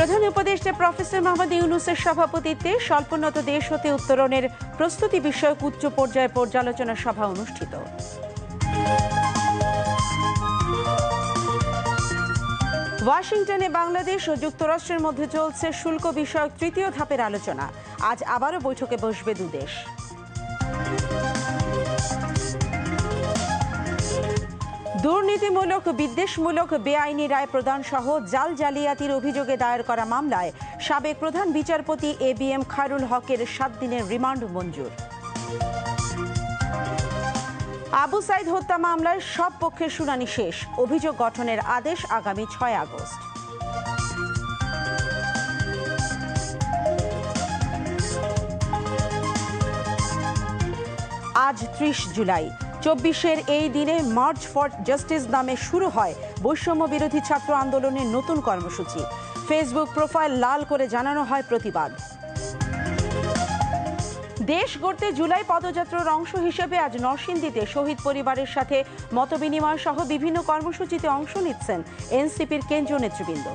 প্রধান উপদেষ্টা প্রফেসর মোহাম্মদ ইউনুসের সভাপতিত্বে স্বল্পোন্নত দেশ হতে উত্তরণের প্রস্তুতি বিষয়ক উচ্চ পর্যায়ে পর্যালোচনা সভা অনুষ্ঠিত। ওয়াশিংটনে বাংলাদেশ ও যুক্তরাষ্ট্রের মধ্যে চলছে শুল্ক বিষয়ক তৃতীয় ধাপের আলোচনা। আজ আবারও বৈঠকে বসবে দুদেশ। দুর্নীতিমূলক, বিদ্বেষমূলক, বেআইনি রায় প্রদান সহ জাল জালিয়াতির অভিযোগে দায়ের করা মামলায় সাবেক প্রধান বিচারপতি এ বি এম খায়রুল হকের সাত দিনের রিমান্ড মঞ্জুর। আবু সাইদ হত্যা মামলায় সব পক্ষের শুনানি শেষ। অভিযোগ গঠনের আদেশ আগামী ছয় আগস্ট। আজ ত্রিশ জুলাই। চব্বিশের এই দিনে মার্চ ফর জাস্টিস নামে শুরু হয় বৈষম্য বিরোধী ছাত্র আন্দোলনের নতুন কর্মসূচি। ফেসবুক প্রোফাইল লাল করে জানানো হয় প্রতিবাদ। দেশ গড়তে জুলাই পদযাত্রার অংশ হিসেবে আজ নরসিংদীতে শহীদ পরিবারের সাথে মতবিনিময় সহ বিভিন্ন কর্মসূচিতে অংশ নিচ্ছেন এনসিপির কেন্দ্রীয় নেতৃবৃন্দ।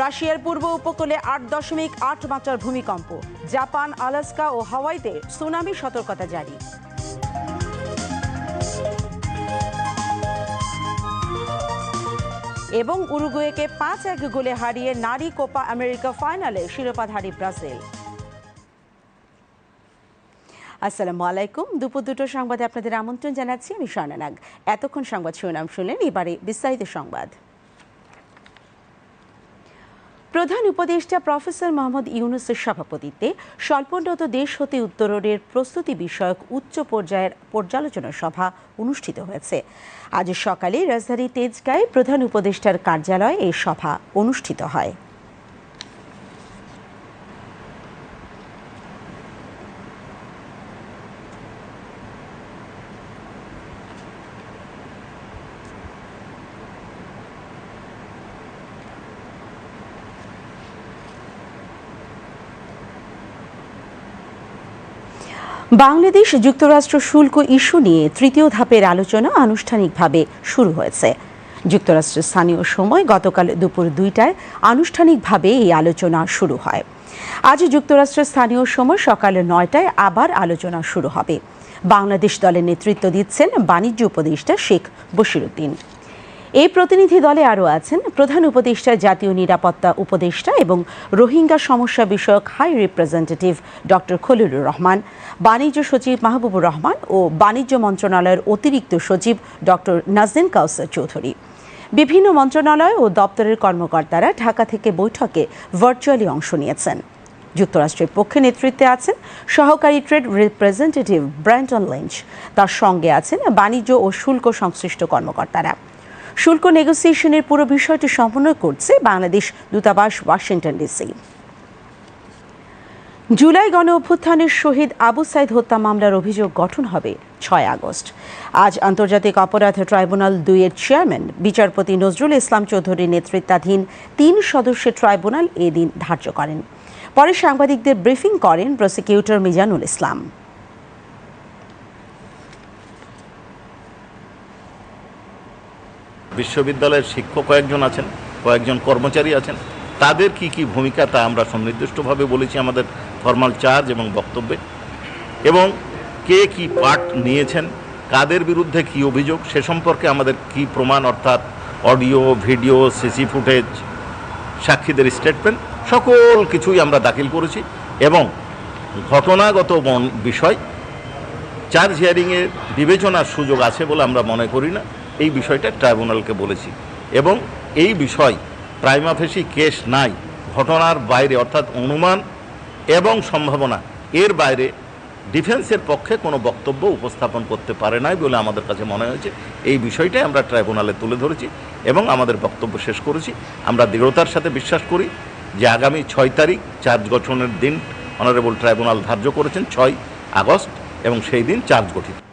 রাশিয়ার পূর্ব উপকূলে আট দশমিক আট মাত্রার ভূমিকম্প। জাপান, আলাস্কা ও হাওয়াইতে সুনামি সতর্কতা জারি। এবং উরুগুয়েকে পাঁচ এক গোলে হারিয়ে নারী কোপা আমেরিকা ফাইনালে শিরোপাধারী ব্রাজিল। আসসালামু আলাইকুম। দুপুর দুটো সংবাদে আপনাদের আমন্ত্রণ জানাচ্ছি আমি স্বর্ণানাগ এতক্ষণ সংবাদ শিরোনাম শুনলেন, এবারে বিস্তারিত সংবাদ। প্রধান উপদেষ্টা প্রফেসর মোহাম্মদ ইউনুসের সভাপতিত্বে স্বল্পোন্নত দেশ হতে উত্তরণের প্রস্তুতি বিষয়ক উচ্চ পর্যায়ের পর্যালোচনা সভা অনুষ্ঠিত হয়েছে। আজ সকালে রাজধানী তেজগাঁয়ে প্রধান উপদেষ্টার কার্যালয়ে এই সভা অনুষ্ঠিত হয়। বাংলাদেশ যুক্তরাষ্ট্র শুল্ক ইস্যু নিয়ে তৃতীয় ধাপের আলোচনা আনুষ্ঠানিকভাবে শুরু হয়েছে। যুক্তরাষ্ট্রের স্থানীয় সময় গতকাল দুপুর দুইটায় আনুষ্ঠানিকভাবে এই আলোচনা শুরু হয়। আজ যুক্তরাষ্ট্রের স্থানীয় সময় সকাল নয়টায় আবার আলোচনা শুরু হবে। বাংলাদেশ দলের নেতৃত্ব দিচ্ছেন বাণিজ্য উপদেষ্টা শেখ বশিরুদ্দিন। এই প্রতিনিধি দলে আরও আছেন প্রধান উপদেষ্টা, জাতীয় নিরাপত্তা উপদেষ্টা এবং রোহিঙ্গা সমস্যা বিষয়ক high representative doctor Khalilur Rahman, বাণিজ্য সচিব মাহবুবুর রহমান ও বাণিজ্য মন্ত্রণালয়ের অতিরিক্ত সচিব ডক্টর নাজিন কাউসার চৌধুরী। বিভিন্ন মন্ত্রণালয় ও দপ্তরের কর্মকর্তারা ঢাকা থেকে বৈঠকে ভার্চুয়ালি অংশ নিয়েছেন। যুক্তরাষ্ট্রের পক্ষে নেতৃত্বে আছেন সহকারী ট্রেড রিপ্রেজেন্টেটিভ ব্র্যান্টন লিঞ্চ। তার সঙ্গে আছেন বাণিজ্য ও শুল্ক সংশ্লিষ্ট কর্মকর্তারা। শুল্ক নেগোসিয়েশনের পুরো বিষয়টি সমন্বয় করছে বাংলাদেশ দূতাবাস ওয়াশিংটন ডিসি জুলাই গণ অভ্যুত্থানের শহীদ আবু সাইদ হত্যা মামলার অভিযোগ গঠন হবে ছয় আগস্ট। আজ আন্তর্জাতিক অপরাধ ট্রাইব্যুনাল দুইয়ের চেয়ারম্যান, বিচারপতি নজরুল ইসলাম চৌধুরীর নেতৃত্বাধীন তিন সদস্যের ট্রাইব্যুনাল এদিন ধার্য করেন। পরে সাংবাদিকদের ব্রিফিং করেন প্রসিকিউটর মিজানুল ইসলাম। বিশ্ববিদ্যালয়ের শিক্ষক কয়েকজন আছেন, কয়েকজন কর্মচারী আছেন। তাদের কি কি ভূমিকা তা আমরা সুনির্দিষ্টভাবে বলেছি আমাদের ফর্মাল চার্জ এবং বক্তব্যে। এবং কে কি পার্ট নিয়েছেন, কাদের বিরুদ্ধে কি অভিযোগ, সে সম্পর্কে আমাদের কি প্রমাণ, অর্থাৎ অডিও, ভিডিও, সিসি ফুটেজ, সাক্ষীদের স্টেটমেন্ট সকল কিছুই আমরা দাখিল করেছি। এবং ঘটনাগত বিষয়, চার্জ হিয়ারিংয়ের বিবেচনার সুযোগ আছে বলে আমরা মনে করি না। এই বিষয়টা ট্রাইব্যুনালকে বলেছি। এবং এই বিষয় প্রাইমাফেসি কেস নাই, ঘটনার বাইরে অর্থাৎ অনুমান এবং সম্ভাবনা, এর বাইরে ডিফেন্সের পক্ষে কোনো বক্তব্য উপস্থাপন করতে পারে নাই বলে আমাদের কাছে মনে হয়েছে। এই বিষয়টাই আমরা ট্রাইব্যুনালে তুলে ধরেছি এবং আমাদের বক্তব্য শেষ করেছি। আমরা দৃঢ়তার সাথে বিশ্বাস করি যে আগামী ছয় তারিখ চার্জ গঠনের দিন অনারেবল ট্রাইব্যুনাল ধার্য করেছেন, ছয় আগস্ট এবং সেই দিন চার্জ গঠিত।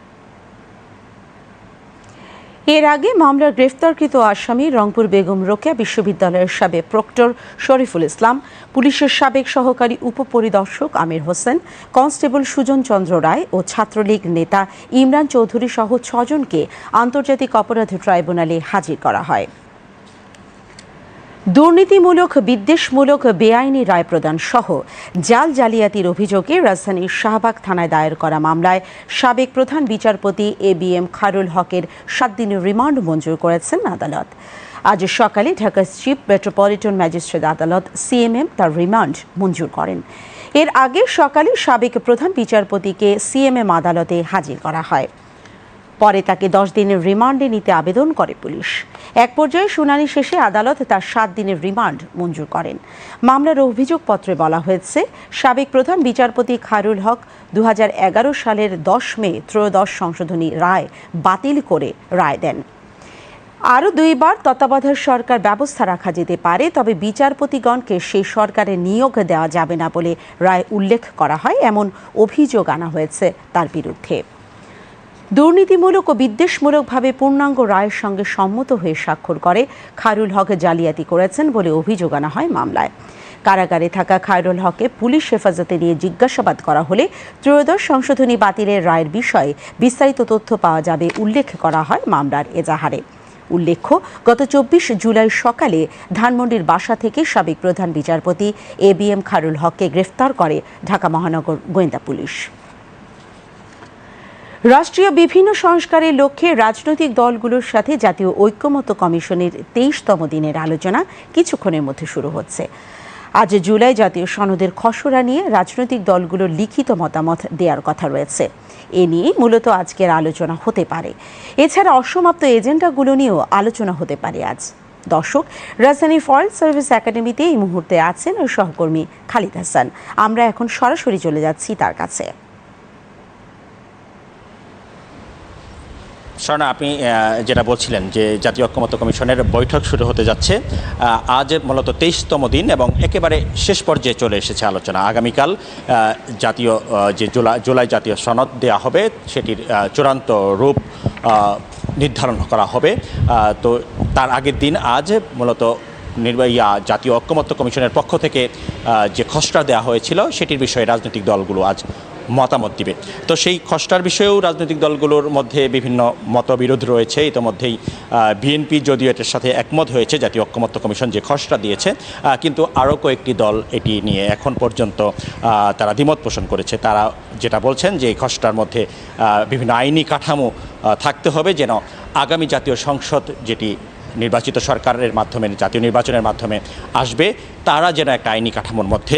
এর আগে মামলার গ্রেফতারকৃত আসামি রংপুর বেগম রোকেয়া বিশ্ববিদ্যালয়ের সাবেক প্রক্টর শরীফুল ইসলাম, পুলিশের সাবেক সহকারী উপপরিদর্শক আমির হোসেন, কনস্টেবল সুজন চন্দ্র রায় ও ছাত্রলীগ নেতা ইমরান চৌধুরী সহ ছজনকে আন্তর্জাতিক অপরাধ ট্রাইব্যুনালে হাজির করা হয়। দুর্নীতিমূলক, বিদ্বেষমূলক, বেআইনি রায় প্রদান সহ জাল জালিয়াতির অভিযোগে রাজধানীর শাহবাগ থানায় দায়ের করা মামলায় সাবেক প্রধান বিচারপতি এ বি এম খারুল হকের সাত দিনের রিমান্ড মঞ্জুর করেছেন আদালত। আজ সকালে ঢাকা চিফ মেট্রোপলিটন ম্যাজিস্ট্রেট আদালত সিএমএম তার রিমান্ড মঞ্জুর করেন। এর আগে সকালে সাবেক প্রধান বিচারপতিকে সিএমএম আদালতে হাজির করা হয়। পরে তাকে দশ দিনের রিমান্ডে নিতে আবেদন করে পুলিশ। এক পর্যায়ে শুনানি শেষে আদালত তার সাত দিনের রিমান্ড মঞ্জুর করেন। মামলার অভিযোগপত্রে বলা হয়েছে, সাবেক প্রধান বিচারপতি খায়রুল হক দু হাজার এগারো সালের দশ মে ত্রয়োদশ সংশোধনী রায় বাতিল করে রায় দেন। আরও দুইবার তত্ত্বাবধায়ক সরকার ব্যবস্থা রাখা যেতে পারে, তবে বিচারপতিগণকে সেই সরকারে নিয়োগ দেওয়া যাবে না বলে রায় উল্লেখ করা হয়, এমন অভিযোগ আনা হয়েছে তার বিরুদ্ধে। দুর্নীতিমূলক ও বিদ্বেষমূলকভাবে পূর্ণাঙ্গ রায়ের সঙ্গে সম্মত হয়ে স্বাক্ষর করে খায়রুল হক জালিয়াতি করেছেন বলে অভিযোগ আনা হয় মামলায়। কারাগারে থাকা খায়রুল হককে পুলিশ হেফাজতে নিয়ে জিজ্ঞাসাবাদ করা হলে ত্রয়োদশ সংশোধনী বাতিলের রায়ের বিষয়ে বিস্তারিত তথ্য পাওয়া যাবে উল্লেখ করা হয় মামলার এজাহারে। উল্লেখ্য, গত চব্বিশ জুলাই সকালে ধানমন্ডির বাসা থেকে সাবেক প্রধান বিচারপতি এ বি এম খায়রুল হককে গ্রেফতার করে ঢাকা মহানগর গোয়েন্দা পুলিশ। রাষ্ট্রীয় বিভিন্ন সংস্কারের লক্ষ্যে রাজনৈতিক দলগুলোর সাথে জাতীয় ঐক্যমত্য কমিশনের তেইশতম দিনের আলোচনা কিছুক্ষণের মধ্যে শুরু হচ্ছে। আজ জুলাই জাতীয় সনদের খসড়া নিয়ে রাজনৈতিক দলগুলোর লিখিত মতামত দেওয়ার কথা রয়েছে। এ নিয়ে মূলত আজকের আলোচনা হতে পারে। এছাড়া অসমাপ্ত এজেন্ডাগুলো নিয়েও আলোচনা হতে পারে আজ। দর্শক রাজধানীর ফরেস্ট সার্ভিস একাডেমিতে এই মুহূর্তে আছেন সহকর্মী খালিদ হাসান। আমরা এখন সরাসরি চলে যাচ্ছি তার কাছে। স্বর্ণা, আপনি যেটা বলছিলেন যে জাতীয় ঐক্যমত্য কমিশনের বৈঠক শুরু হতে যাচ্ছে আজ মূলত তেইশতম দিন এবং একেবারে শেষ পর্যায়ে চলে এসেছে আলোচনা। আগামীকাল জাতীয় যে জুলাই জুলাই জাতীয় সনদ দেওয়া হবে, সেটির চূড়ান্ত রূপ নির্ধারণ করা হবে। তো তার আগের দিন আজ মূলত নির্বাহী জাতীয় ঐক্যমত্য কমিশনের পক্ষ থেকে যে খসড়া দেওয়া হয়েছিল, সেটির বিষয়ে রাজনৈতিক দলগুলো আজ মতামত দিবে। তো সেই খসড়ার বিষয়েও রাজনৈতিক দলগুলোর মধ্যে বিভিন্ন মতবিরোধ রয়েছে। ইতোমধ্যেই বিএনপি যদিও এটার সাথে একমত হয়েছে, জাতীয় ঐক্যমত্য কমিশন যে খসড়া দিয়েছে কিন্তু আরও কয়েকটি দল এটি নিয়ে এখন পর্যন্ত তারা দ্বিমত পোষণ করেছে। তারা যেটা বলছেন যে এই খসড়ার মধ্যে বিভিন্ন আইনি কাঠামো থাকতে হবে যেন আগামী জাতীয় সংসদ যেটি নির্বাচিত সরকারের মাধ্যমে, জাতীয় নির্বাচনের মাধ্যমে আসবে, তারা যেন একটা আইনি কাঠামোর মধ্যে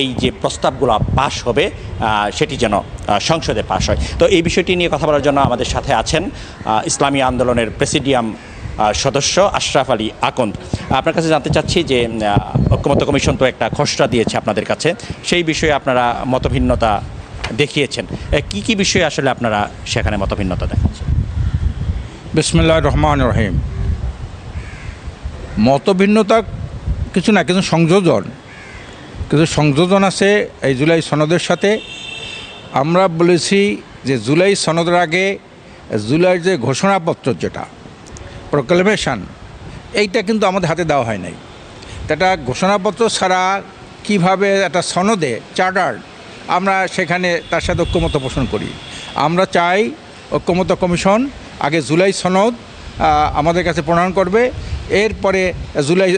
এই যে প্রস্তাবগুলো পাশ হবে সেটি যেন সংসদে পাশ হয়। তো এই বিষয়টি নিয়ে কথা বলার জন্য আমাদের সাথে আছেন ইসলামী আন্দোলনের প্রেসিডিয়াম সদস্য আশরাফ আলী আকন্দ। আপনার কাছে জানতে চাচ্ছি যে ঐক্যমত্য কমিশন তো একটা খসড়া দিয়েছে আপনাদের কাছে। সেই বিষয়ে আপনারা মতভিন্নতা দেখিয়েছেন। কি কি বিষয়ে আসলে আপনারা সেখানে মতভিন্নতা দেখাচ্ছেন? বিসমুল্লাহ রহমান রহিম। মতভিন্নতা কিছু না কিন্তু সংযোজন। কিন্তু সংযোজন আছে এই জুলাই সনদের সাথে। আমরা বলেছি যে জুলাই সনদের আগে জুলাইয়ের যে ঘোষণাপত্র যেটা প্রোক্লেমেশন এইটা কিন্তু আমাদের হাতে দেওয়া হয় নাই। এটা ঘোষণাপত্র ছাড়া কীভাবে একটা সনদে চার্টার আমরা সেখানে তার সাথে ঐক্যমত পোষণ করি? আমরা চাই ঐক্যমত কমিশন আগে জুলাই সনদ আমাদের কাছে প্রণয়ন করবে, এরপরে জুলাই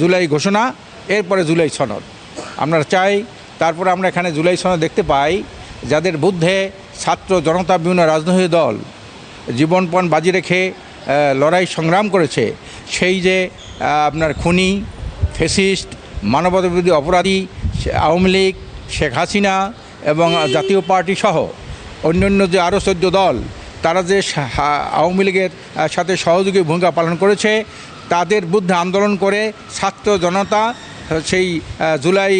জুলাই ঘোষণা, এরপরে জুলাই সনদ। আমরা চাই, তারপরে আমরা এখানে জুলাই সনদ দেখতে পাই, যাদের বুদ্ধে ছাত্র জনতা বিভিন্ন রাজনৈতিক দল জীবনপণ বাজি রেখে লড়াই সংগ্রাম করেছে, সেই যে আপনার খুনি, ফেসিস্ট, মানবতাবিরোধী অপরাধী আওয়ামী লীগ, শেখ হাসিনা এবং জাতীয় পার্টি সহ অন্যান্য যে আরও চোদ্দ দল, তারা যে আওয়ামী লীগের সাথে সহযোগী ভূমিকা পালন করেছে, তাদের বুদ্ধে আন্দোলন করে ছাত্র জনতা সেই জুলাই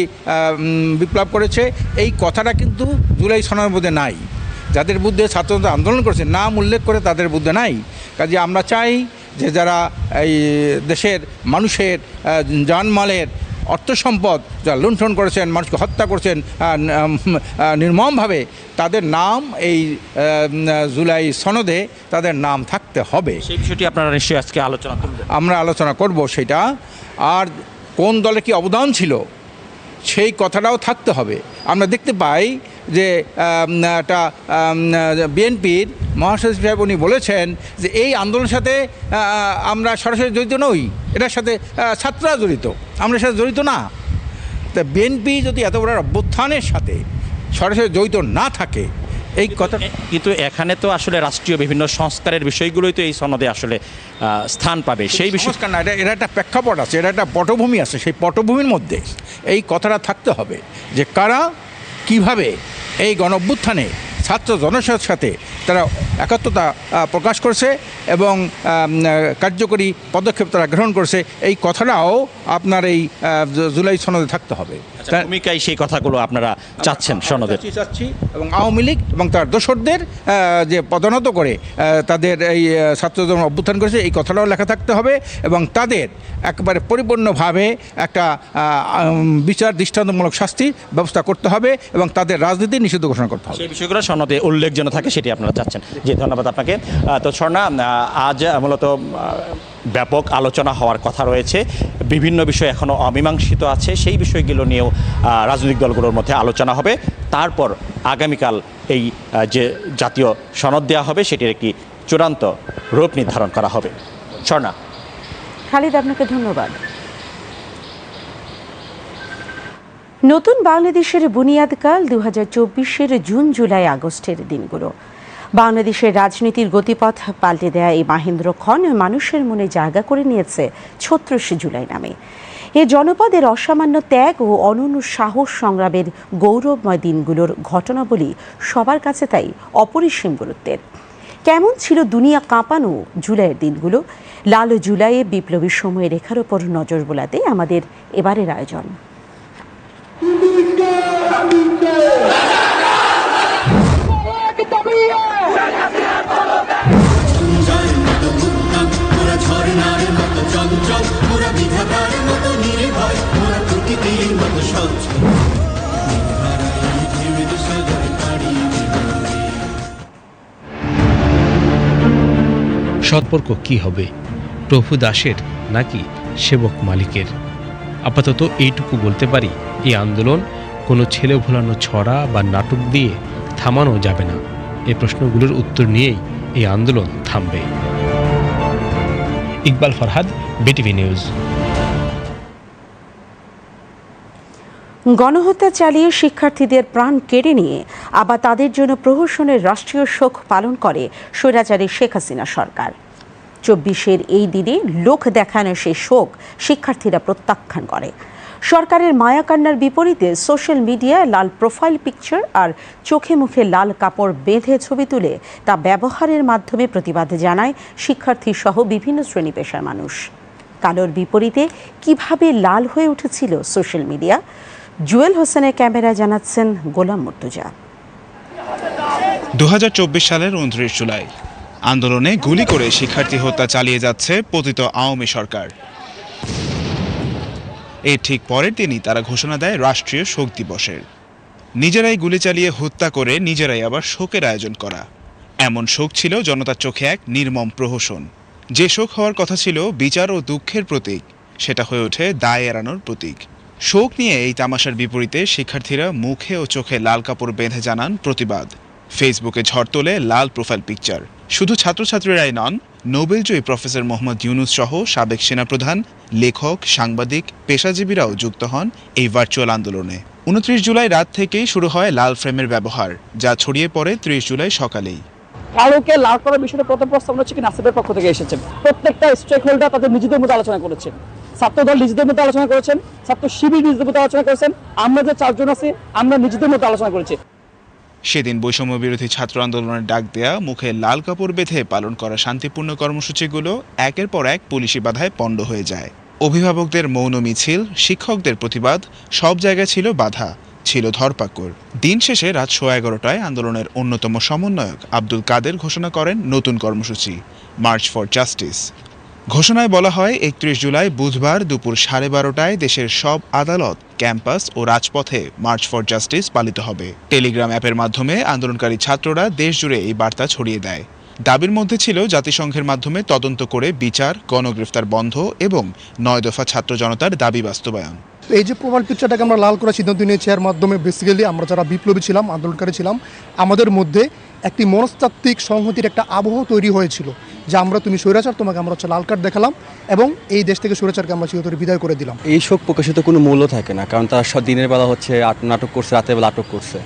বিপ্লব করেছে। এই কথাটা কিন্তু জুলাই সনের মধ্যে নাই। যাদের বুদ্ধে ছাত্ররা আন্দোলন করেছে নাম উল্লেখ করে তাদের বুদ্ধে নাই। কাজে আমরা চাই যে যারা এই দেশের মানুষের জানমালের অর্থ সম্পদ যারা লুণ্ঠন করেছেন মানুষকে হত্যা করেছেন নির্মমভাবে তাদের নাম এই জুলাই সনদে তাদের নাম থাকতে হবে। সেই বিষয়টি আপনারা নিশ্চয়ই আজকে আলোচনা করবেন। আমরা আলোচনা করব সেটা। আর কোন দলে কি অবদান ছিল? সেই কথাটাও থাকতে হবে। আমরা দেখতে পাই যে একটা বিএনপির মহাসচিব সাহেব উনি বলেছেন যে, এই আন্দোলনের সাথে আমরা সরাসরি জড়িত নই। এটার সাথে ছাত্ররা জড়িত। আমরা সাথে জড়িত না। তা বিএনপি যদি এত বড় অভ্যুত্থানের সাথে সরাসরি জড়িত না থাকে এই কথা কিন্তু এখানে তো আসলে রাষ্ট্রীয় বিভিন্ন সংস্কারের বিষয়গুলোই তো এই সনদে আসলে স্থান পাবে। সেই বিষয় না, এটা এটা একটা প্রেক্ষাপট আছে, এটা একটা পটভূমি আছে, সেই পটভূমির মধ্যে এই কথাটা থাকতে হবে যে কারা কীভাবে এই গণভ্যুত্থানে ছাত্র জনসার সাথে তারা একাত্মতা প্রকাশ করেছে এবং কার্যকরী পদক্ষেপ তারা গ্রহণ করছে এই কথাটাও আপনার এই জুলাই সনদে থাকতে হবে। ভূমিকায় সেই কথাগুলো আপনারা চাচ্ছেন সনদে? চাচ্ছি এবং আওয়ামী লীগ এবং তার দোসরদের যে পদোন্নত করে তাদের এই ছাত্রজন অভ্যুত্থান করেছে এই কথাটাও লেখা থাকতে হবে এবং তাদের একবারে পরিপূর্ণভাবে একটা বিচার দৃষ্টান্তমূলক শাস্তির ব্যবস্থা করতে হবে এবং তাদের রাজনীতি নিষিদ্ধ ঘোষণা করতে হবে। সেই বিষয়গুলো সনদে উল্লেখজনক থাকে সেটি আপনারা চাচ্ছেন। জি ধন্যবাদ আপনাকে। তো স্বর্ণা আজ মূলত ব্যাপক আলোচনা হওয়ার কথা রয়েছে। বিভিন্ন বিষয় এখনও অমীমাংসিত আছে। সেই বিষয়গুলো নিয়েও রাজনৈতিক দলগুলোর মধ্যে আলোচনা হবে। তারপর আগামীকাল এই যে জাতীয় সনদ দেওয়া হবে, সেটির একটি চূড়ান্ত রূপ নির্ধারণ করা হবে। স্বর্ণা। খালিদ, আপনাকে ধন্যবাদ। নতুন বাংলাদেশের বুনিয়াদকাল দু হাজার জুন, জুলাই, আগস্টের দিনগুলো। বাংলাদেশের রাজনীতির গতিপথ পাল্টে দেয়া এই মাহেন্দ্র খন মানুষের মনে জায়গা করে নিয়েছে ছত্রিশ জুলাই নামে। এ জনপদের অসামান্য ত্যাগ ও অনন্য সাহস সংগ্রামের গৌরবময় দিনগুলোর ঘটনাবলী সবার কাছে তাই অপরিসীম গুরুত্বের। কেমন ছিল দুনিয়া কাঁপানো জুলাইয়ের দিনগুলো? লাল জুলাইয়ে বিপ্লবী সময় রেখার ওপর নজর বোলাতে আমাদের এবারের আয়োজন। সম্পর্ক কি হবে? প্রভু দাসের নাকি সেবক মালিকের? আপাতত এইটুকু বলতে পারি এই আন্দোলন কোনো ছেলে ভোলানো ছড়া বা নাটক দিয়ে থামানো যাবে না। এ প্রশ্নগুলোর উত্তর নিয়েই এই আন্দোলন থামবে। Iqbal Farhad, BTV news. গণহত্যা চালিয়ে শিক্ষার্থীদের প্রাণ কেড়ে নিয়ে আবার তাদের জন্য প্রহসনের রাষ্ট্রীয় শোক পালন করে স্বৈরাচারী শেখ হাসিনা সরকার। চব্বিশের এই দিনে লোক দেখানো সেই শোক শিক্ষার্থীরা প্রত্যাখ্যান করে। সরকারের মায়াকান্নার বিপরীতে সোশ্যাল মিডিয়ায় লাল প্রোফাইল পিকচার আর চোখে মুখে লাল কাপড় বেঁধে ছবি তুলে তা ব্যবহারের মাধ্যমে প্রতিবাদ জানায় শিক্ষার্থী সহ বিভিন্ন শ্রেণি পেশার মানুষ। কালোর বিপরীতে কীভাবে লাল হয়ে উঠেছিল সোশ্যাল মিডিয়া? জুয়েল হোসেনের ক্যামেরায় জানাচ্ছেন গোলাম মুর্তুজা। দু সালের উনত্রিশ জুলাই। আন্দোলনে গুলি করে শিক্ষার্থী হত্যা চালিয়ে যাচ্ছে পতিত আওয়ামী সরকার। এর ঠিক পরের দিনই তারা ঘোষণা দেয় রাষ্ট্রীয় শোক দিবসের। নিজেরাই গুলি চালিয়ে হত্যা করে নিজেরাই আবার শোকের আয়োজন করা। এমন শোক ছিল জনতার চোখে এক নির্মম প্রহসন। যে শোক হওয়ার কথা ছিল বিচার ও দুঃখের প্রতীক, সেটা হয়ে ওঠে দায় এড়ানোর প্রতীক। শোক নিয়ে এই তামাশার বিপরীতে শিক্ষার্থীরা মুখে ও চোখে লাল কাপড় বেঁধে জানান প্রতিবাদ। ফেসবুকে ঝড় তোলে লাল প্রোফাইল পিকচার শুধু ছাত্রছাত্রীরাই নন, নোবেলজয়ী প্রফেসর মোহাম্মদ ইউনুস সহ সাবেক সেনাপ্রধান, লেখক, সাংবাদিক, পেশাজীবীরাও যুক্ত হন এই ভার্চুয়াল আন্দোলনে। উনত্রিশ জুলাই রাত থেকেই শুরু হয় লাল ফ্রেমের ব্যবহার, যা ছড়িয়ে পড়ে ত্রিশ জুলাই সকালেই। কালোকে লাল করার বিষয়টা প্রথম প্রস্তাবনা হচ্ছে কি নাসিবের পক্ষ থেকে এসেছে। প্রত্যেকটা স্টেক হোল্ডার তাদের নিজেদের মধ্যে আলোচনা করেছেন ছাত্রদল নিজেদের মধ্যে আলোচনা করেছেন, ছাত্র শিবির নিজেদের মধ্যে আলোচনা করেছেন, আমরা যে চারজন আছি, আমরা নিজেদের মধ্যে আলোচনা করেছি। সেদিন বৈষম্য বিরোধী ছাত্র আন্দোলনের ডাক দেয়া, মুখে লাল কাপড় বেঁধে পালন করা শান্তিপূর্ণ কর্মসূচিগুলো একের পর এক পুলিশি বাধায় পণ্ড হয়ে যায়। অভিভাবকদের মৌন মিছিল, শিক্ষকদের প্রতিবাদ, সব জায়গায় ছিল বাধা, ছিল ধরপাকড়। দিন শেষে রাত সোয়া এগারোটায় আন্দোলনের অন্যতম সমন্বয়ক আব্দুল কাদের ঘোষণা করেন নতুন কর্মসূচি মার্চ ফর জাস্টিস ঘোষণায় বলা হয়, একত্রিশ জুলাই বুধবার দুপুর সাড়ে বারোটায় দেশের সব আদালত, ক্যাম্পাস ও রাজপথে মার্চ ফর জাস্টিস পালিত হবে। টেলিগ্রাম অ্যাপের মাধ্যমে আন্দোলনকারী ছাত্ররা দেশ জুড়ে এই বার্তা ছড়িয়ে দেয়। দাবির মধ্যে ছিল, জাতিসংঘের মাধ্যমে তদন্ত করে বিচার, গণগ্রেফতার বন্ধ এবং নয় দফা ছাত্র জনতার দাবি বাস্তবায়ন। এই যে প্রোফাইল পিকচারটাকে আমরা লাল করার সিদ্ধান্ত নিয়েছি, এর মাধ্যমে বেসিক্যালি আমরা যারা বিপ্লবী ছিলাম, আন্দোলনকারী ছিলাম, আমাদের মধ্যে একটি মনস্তাত্ত্বিক সংহতির একটা আবহ তৈরি হয়েছিল, যে আমরা তুমি স্বৈরাচার, তোমাকে আমরা হচ্ছে লাল কার্ড দেখালাম এবং এই দেশ থেকে স্বৈরাচারকে আমরা চিরতরে বিদায় করে দিলাম। এই শোক প্রকাশিত কোনো মূল্য থাকে না, কারণ তারা দিনের বেলা হচ্ছে নাটক করছে, রাতের বেলা আটক করছে।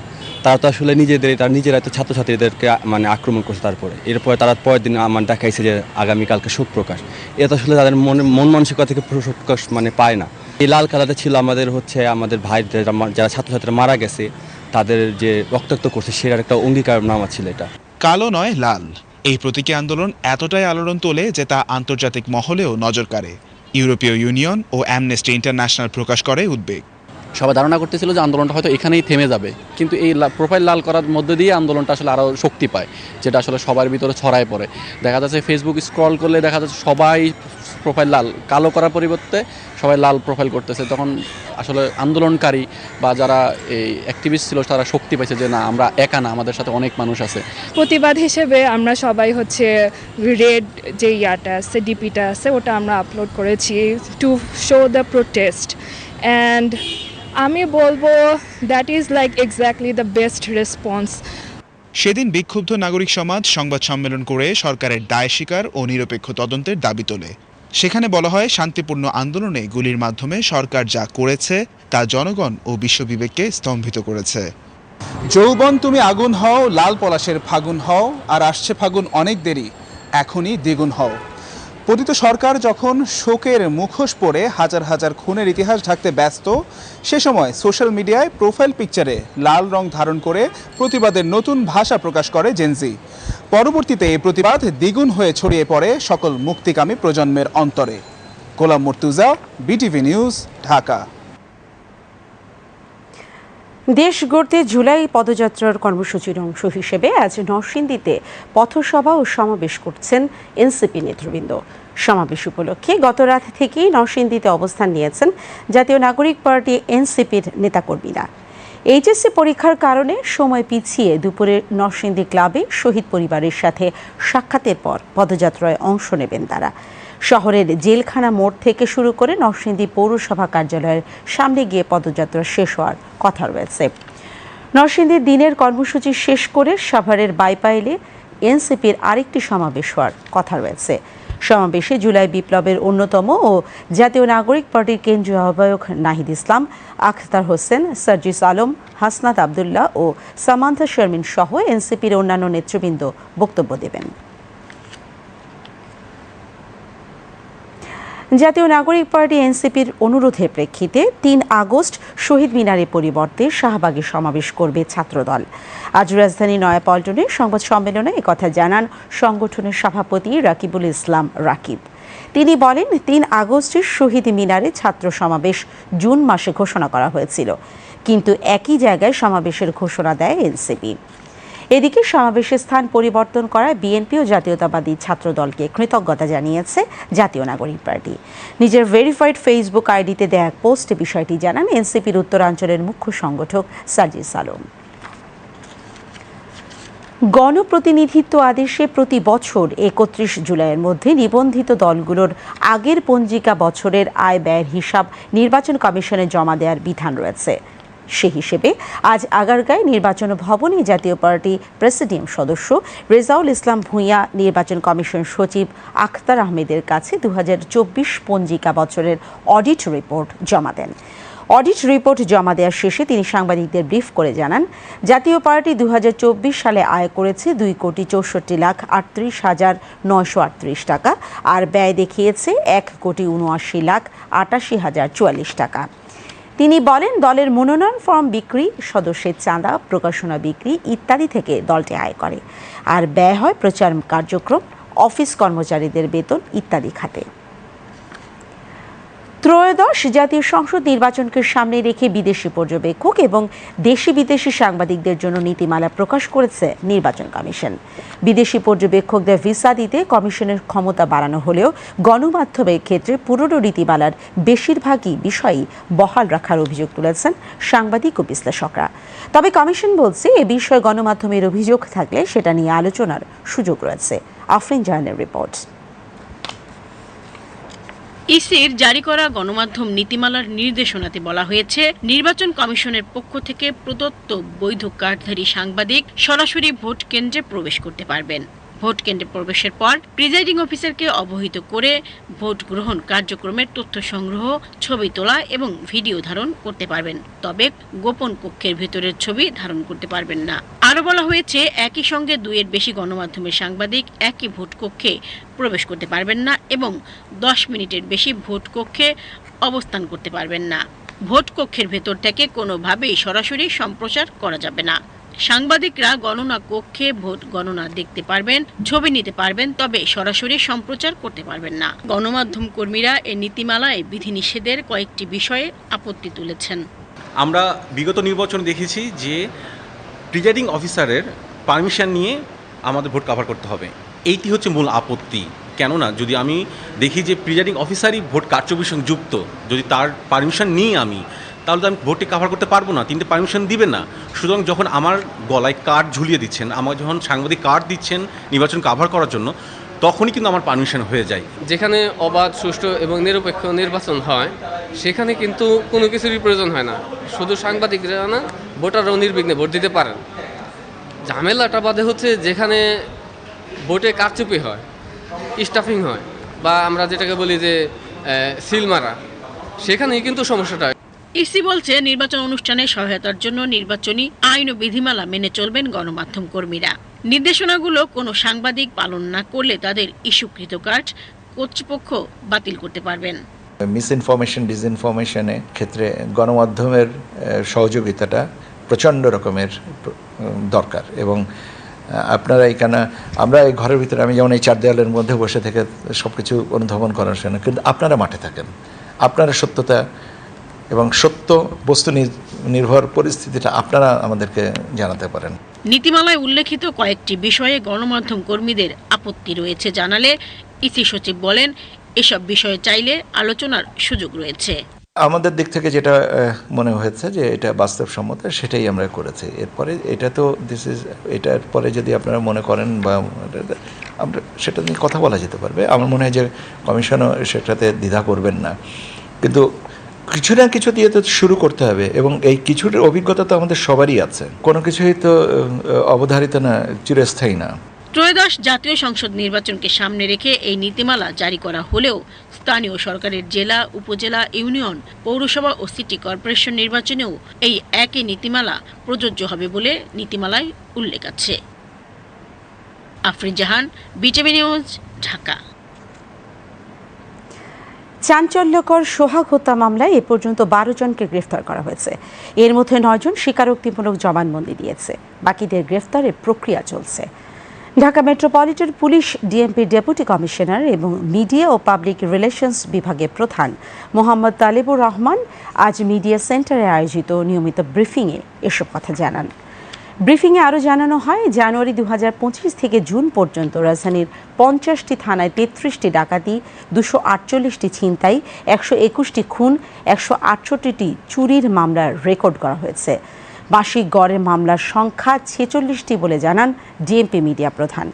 তারা তো আসলে নিজেদের, তারা নিজেরাই তো ছাত্রছাত্রীদেরকে মানে আক্রমণ করছে তারপরে। এরপরে তারা পরের দিন আমার দেখাইছে যে আগামীকালকে শোক প্রকাশ। এটা আসলে তাদের মনে মন মানসিকতা থেকে শোক প্রকাশ মানে পায় না। এই লাল কালাতে ছিল আমাদের হচ্ছে, আমাদের ভাই যারা মা- যারা ছাত্রছাত্রীরা মারা গেছে তাদের যে রক্তাক্ত করছে সেটার একটা অঙ্গীকার নামা ছিল এটা। কালো নয়, লাল। এই প্রতীকী আন্দোলন এতটাই আলোড়ন তোলে যে তা আন্তর্জাতিক মহলেও নজর কাড়ে। ইউরোপীয় ইউনিয়ন ও অ্যামনেস্টি ইন্টারন্যাশনাল প্রকাশ করে উদ্বেগ। সবাই ধারণা করতেছিল যে আন্দোলনটা হয়তো এখানেই থেমে যাবে। কিন্তু এই প্রোফাইল লাল করার মধ্যে দিয়ে আন্দোলনটা আসলে আরও শক্তি পায়, যেটা আসলে সবার ভিতরে ছড়ায় পড়ে। দেখা যাচ্ছে ফেসবুক স্ক্রল করলে দেখা যাচ্ছে সবাই প্রোফাইল লাল, কালো করার পরিবর্তে সবাই লাল প্রোফাইল করতেছে। তখন আসলে আন্দোলনকারী বা যারা এই অ্যাক্টিভিস্ট ছিল, তারা শক্তি পাইছে যে না, আমরা একা না, আমাদের সাথে অনেক মানুষ আছে। প্রতিবাদ হিসেবে আমরা সবাই হচ্ছে রেড যে ইয়াটা আছে ডিপিটা আছে, ওটা আমরা আপলোড করেছি to show the protest and আমি বলব that is like exactly the best response সেদিন বিক্ষুব্ধ নাগরিক সমাজ সংবাদ সম্মেলন করে সরকারের দায় স্বীকার ও নিরপেক্ষ তদন্তের দাবি তোলে। সেখানে বলা হয় শান্তিপূর্ণ আন্দোলনে গুলির মাধ্যমে সরকার যা করেছে তা জনগণ ও বিশ্ববিবেককে স্তম্ভিত করেছে। যৌবন তুমি আগুন হও লাল পলাশের ফাগুন হও আর আসছে ফাগুন অনেক দেরি এখনই দ্বিগুণ হও। পতিত সরকার যখন শোকের মুখোশ পরে হাজার হাজার খুনের ইতিহাস ঢাকতে ব্যস্ত, সে সময় সোশ্যাল মিডিয়ায় প্রোফাইল পিকচারে লাল রং ধারণ করে প্রতিবাদের নতুন ভাষা প্রকাশ করে জেনজি পরবর্তীতে এই প্রতিবাদ দ্বিগুণ হয়ে ছড়িয়ে পড়ে সকল মুক্তিকামী প্রজন্মের অন্তরে। Golam Mortuza BTV news Dhaka. দেশ গড়তে জুলাই পদযাত্রার কর্মসূচির অংশ হিসেবে আজ নরসিংদীতে পথসভা ও সমাবেশ করছেন এনসিপি নেতৃবৃন্দ। সমাবেশ উপলক্ষে গত রাত থেকেই নরসিংদীতে অবস্থান নিয়েছেন জাতীয় নাগরিক পার্টি এনসিপির নেতাকর্মীরা। এইচএসসি পরীক্ষার কারণে সময় পিছিয়ে দুপুরে নরসিংদী ক্লাবে শহীদ পরিবারের সাথে সাক্ষাতের পর পদযাত্রায় অংশ নেবেন তারা। শহরের জেলখানা মোড় থেকে শুরু করে নরসিংদী পৌরসভা কার্যালয়ের সামনে গিয়ে পদযাত্রা শেষ হওয়ার কথা রয়েছে। নরসিংদীর দিনের কর্মসূচি শেষ করে সাভারের বাইপাইলে এনসিপির আরেকটি সমাবেশ হওয়ার কথা রয়েছে। সমাবেশে জুলাই বিপ্লবের অন্যতম ও জাতীয় নাগরিক পার্টির কেন্দ্রীয় আহ্বায়ক নাহিদ ইসলাম, আখতার হোসেন, সার্জিস আলম, হাসনাত আবদুল্লাহ ও সামান্থা শারমিন সহ এনসিপির অন্যান্য নেতৃবৃন্দ বক্তব্য দেবেন। জাতীয় নাগরিক পার্টি এনসিপির অনুরোধের প্রেক্ষিতে তিন আগস্ট শহীদ মিনারের পরিবর্তে শাহবাগে সমাবেশ করবে ছাত্রদল। আজ রাজধানী নয়াপল্টনে সংবাদ সম্মেলনে একথা জানান সংগঠনের সভাপতি রাকিবুল ইসলাম রাকিব। তিনি বলেন, তিন আগস্টের শহীদ মিনারে ছাত্র সমাবেশ জুন মাসে ঘোষণা করা হয়েছিল। কিন্তু একই জায়গায় সমাবেশের ঘোষণা দেয় এনসিপি। এদিকে সমাবেশের স্থান পরিবর্তন করায় বিএনপি ও জাতীয়তাবাদী ছাত্রদলকে কৃতজ্ঞতা জানিয়েছে জাতীয় নাগরিক পার্টি। নিজের ভেরিফাইড ফেসবুক আইডিতে দেয়া এক পোস্টে বিষয়টি জানান এনসিপির উত্তরাঞ্চলের মুখ্য সংগঠক সার্জিস আলম গণপ্রতিনিধিত্ব আদেশে প্রতি বছর একত্রিশ জুলাইয়ের মধ্যে নিবন্ধিত দলগুলোর আগের পঞ্জিকা বছরের আয় ব্যয়ের হিসাব নির্বাচন কমিশনে জমা দেওয়ার বিধান রয়েছে। সে হিসেবে আজ আগারগাঁয় নির্বাচন ভবনে জাতীয় পার্টি প্রেসিডিয়াম সদস্য রেজাউল ইসলাম ভূঁইয়া, নির্বাচন কমিশন সচিব আখতার আহমেদের কাছে দু হাজার চব্বিশ পঞ্জিকা বছরের অডিট রিপোর্ট জমা দেন। অডিট রিপোর্ট জমা দেওয়ার শেষে তিনি সাংবাদিকদের ব্রিফ করে জানান, জাতীয় পার্টি দু হাজার চব্বিশ সালে আয় করেছে দুই কোটি চৌষট্টি লাখ আটত্রিশ হাজার নয়শো আটত্রিশ টাকা, আর ব্যয় দেখিয়েছে এক কোটি উনআশি লাখ আটাশি হাজার চুয়াল্লিশ টাকা। তিনি বলেন, দলের মনোনয়ন ফর্ম বিক্রি, সদস্যের চাঁদা, প্রকাশনা বিক্রি ইত্যাদি থেকে দলটি আয় করে। আর ব্যয় হয় প্রচার কার্যক্রম, অফিস কর্মচারীদের বেতন ইত্যাদি খাতে। ত্রয়োদশ জাতীয় সংসদ নির্বাচনকে সামনে রেখে বিদেশি পর্যবেক্ষক এবং দেশি বিদেশি সাংবাদিকদের জন্য নীতিমালা প্রকাশ করেছে নির্বাচন কমিশন। বিদেশি পর্যবেক্ষকদের ভিসা দিতে কমিশনের ক্ষমতা বাড়ানো হলেও গণমাধ্যমের ক্ষেত্রে পুরনো নীতিমালার বেশিরভাগই বিষয়ই বহাল রাখার অভিযোগ তুলেছেন সাংবাদিক ও বিশ্লেষকরা। তবে কমিশন বলছে, এ বিষয়ে গণমাধ্যমের অভিযোগ থাকলে সেটা নিয়ে আলোচনার সুযোগ রয়েছে। আফরিন জাহানের রিপোর্ট। ইসির জারি করা গণমাধ্যম নীতিমালার নির্দেশনাতে বলা হয়েছে, নির্বাচন কমিশনের পক্ষ থেকে প্রদত্ত বৈধ কার্ডধারী সাংবাদিক সরাসরি ভোট কেন্দ্রে প্রবেশ করতে পারবেন। ভোট কেন্দ্রে প্রবেশের পর প্রিজাইডিং অফিসারকে অবহিত করে ভোট গ্রহণ কার্যক্রমের তথ্য সংগ্রহ, ছবি তোলা এবং ভিডিও ধারণ করতে পারবেন। তবে গোপন কক্ষের ভেতরের ছবি ধারণ করতে পারবেন না। আরও বলা হয়েছে, একই সঙ্গে দুইয়ের বেশি গণমাধ্যমের সাংবাদিক একই ভোট কক্ষে প্রবেশ করতে পারবেন না এবং দশ মিনিটের বেশি ভোট কক্ষে অবস্থান করতে পারবেন না। ভোট কক্ষের ভেতর থেকে কোনোভাবেই সরাসরি সম্প্রচার করা যাবে না। সাংবাদিকরা গণনা কক্ষে ভোট গণনা দেখতে পারবেন, ছবি নিতে পারবেন, তবে সরাসরি সম্প্রচার করতে পারবেন না। গণমাধ্যম কর্মীরা এই নীতিমালায় বিধিনিষেধের কয়েকটি বিষয়ে আপত্তি তুলেছেন। আমরা বিগত নির্বাচন দেখেছি যে প্রিজাইডিং অফিসারের পারমিশন নিয়ে আমাদের ভোট কাভার করতে হবে। এইটি হচ্ছে মূল আপত্তি। কেননা, যদি আমি দেখি যে প্রিজাইডিং অফিসারই ভোট কারচুপির সঙ্গে যুক্ত, যদি তার পারমিশন নিই আমি, তাহলে তো আমি ভোটটি কাভার করতে পারব না, তিনটে পারমিশন দিবে না। সুতরাং যখন আমার গলায় কার্ড ঝুলিয়ে দিচ্ছেন, আমার যখন সাংবাদিক কার্ড দিচ্ছেন নির্বাচন কাভার করার জন্য, তখনই কিন্তু আমার পারমিশন হয়ে যায়। যেখানে অবাধ, সুষ্ঠু এবং নিরপেক্ষ নির্বাচন হয়, সেখানে কিন্তু কোনো কিছুরই প্রয়োজন হয় না। শুধু সাংবাদিকরা না ভোটাররাও নির্বিঘ্নে ভোট দিতে পারেন। ঝামেলাটা বাদে হচ্ছে যেখানে ভোটে কারচুপি হয় স্টাফিং হয় বা আমরা যেটাকে বলি যে সিল মারা সেখানেই কিন্তু সমস্যাটা। হয় ইসি বলছে নির্বাচন অনুষ্ঠানে সহায়তার জন্য নির্বাচনী আইন ও বিধিমালা মেনে চলবেন গণমাধ্যম কর্মীরা। নির্দেশনাগুলো কোনো সাংবাদিক পালন না করলে তাদের ইস্যুকৃত কার্ড কর্তৃপক্ষ বাতিল করতে পারবেন। মিস ইনফরমেশন ডিসইনফরমেশনে ক্ষেত্রে গণমাধ্যমের সহযোগিতাটা প্রচণ্ড রকমের দরকার। এবং আপনারা এখানে, আমরা এই ঘরের ভিতরে, আমি যেমন এই চার দেওয়ালের মধ্যে বসে থেকে সব কিছু অনুধাবন করার জন্য, কিন্তু আপনারা মাঠে থাকেন। আপনারা সত্যতা এবং সত্য বস্তু নির- নির্ভর পরিস্থিতিটা আপনারা আমাদেরকে জানাতে পারেন। নীতিমালায় উল্লেখিত কয়েকটি বিষয়ে গণমাধ্যম কর্মীদের আপত্তি রয়েছে জানালে ইসি সচিব বলেন, এসব বিষয়ে চাইলে আলোচনার সুযোগ রয়েছে। আমাদের দিক থেকে যেটা মনে হয়েছে যে এটা বাস্তবসম্মত, সেটাই আমরা করেছি। এরপরে এটা তো দিস ইজ এটার পরে যদি আপনারা মনে করেন বা আমরা, সেটা নিয়ে কথা বলা যেতে পারবে। আমার মনে হয় যে কমিশনও সেটাতে দ্বিধা করবেন না। কিন্তু কিছু না কিছু দিয়ে তো শুরু করতে হবে এবং এই কিছুর অভিজ্ঞতা তো আমাদের সবারই আছে। কোনো কিছুই তো অবধারিত না, চিরস্থায়ী না। ত্রয়োদশ জাতীয় সংসদ নির্বাচনকে সামনে রেখে এই নীতিমালা জারি করা হলেও স্থানীয় সরকারের জেলা, উপজেলা, ইউনিয়ন, পৌরসভা ও সিটি কর্পোরেশন নির্বাচনেও এই একই নীতিমালা প্রযোজ্য হবে বলে নীতিমালায় উল্লেখ আছে। Afrin Jahan, BTV news, Dhaka. চাঞ্চল্যকর সোহাগ হত্যা মামলায় এ পর্যন্ত বারো জনকে গ্রেফতার করা হয়েছে। এর মধ্যে নয়জন স্বীকারোক্তিমূলক জবানবন্দি দিয়েছে। বাকিদের গ্রেফতারের প্রক্রিয়া চলছে। Dhaka metropolitan police, DMP deputy commissioner এবং মিডিয়া ও পাবলিক রিলেশনস বিভাগের প্রধান মোহাম্মদ তালেবুর রহমান আজ মিডিয়া সেন্টারে আয়োজিত নিয়মিত ব্রিফিংয়ে এসব কথা জানান। ব্রিফিংয়ে আরও জানানো হয়, জানুয়ারি দু হাজার পঁচিশ থেকে জুন পর্যন্ত রাজধানীর পঞ্চাশটি থানায় তেত্রিশটি ডাকাতি, দুশো আটচল্লিশটি ছিনতাই, একশো একুশটি খুন, একশো আটষট্টিটি চুরির মামলার রেকর্ড করা হয়েছে। মাসিক গড়ের মামলার সংখ্যা ছেচল্লিশটি বলে জানান ডিএমপি মিডিয়া প্রধান।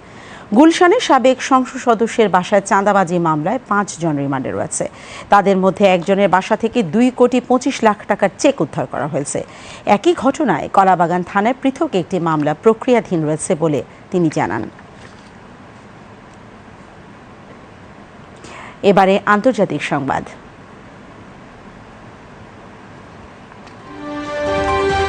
গুলশানে সাবেক সংসদ সদস্যের বাসায় চাঁদাবাজি মামলায় পাঁচ জন রিমান্ডে রয়েছে। তাদের মধ্যে একজনের বাসা থেকে দুই কোটি পঁচিশ লাখ টাকার চেক উদ্ধার করা হয়েছে। একই ঘটনায় কলাবাগান থানায় পৃথক একটি মামলা প্রক্রিয়াধীন রয়েছে বলে তিনি জানান। এবারে আন্তর্জাতিক সংবাদ।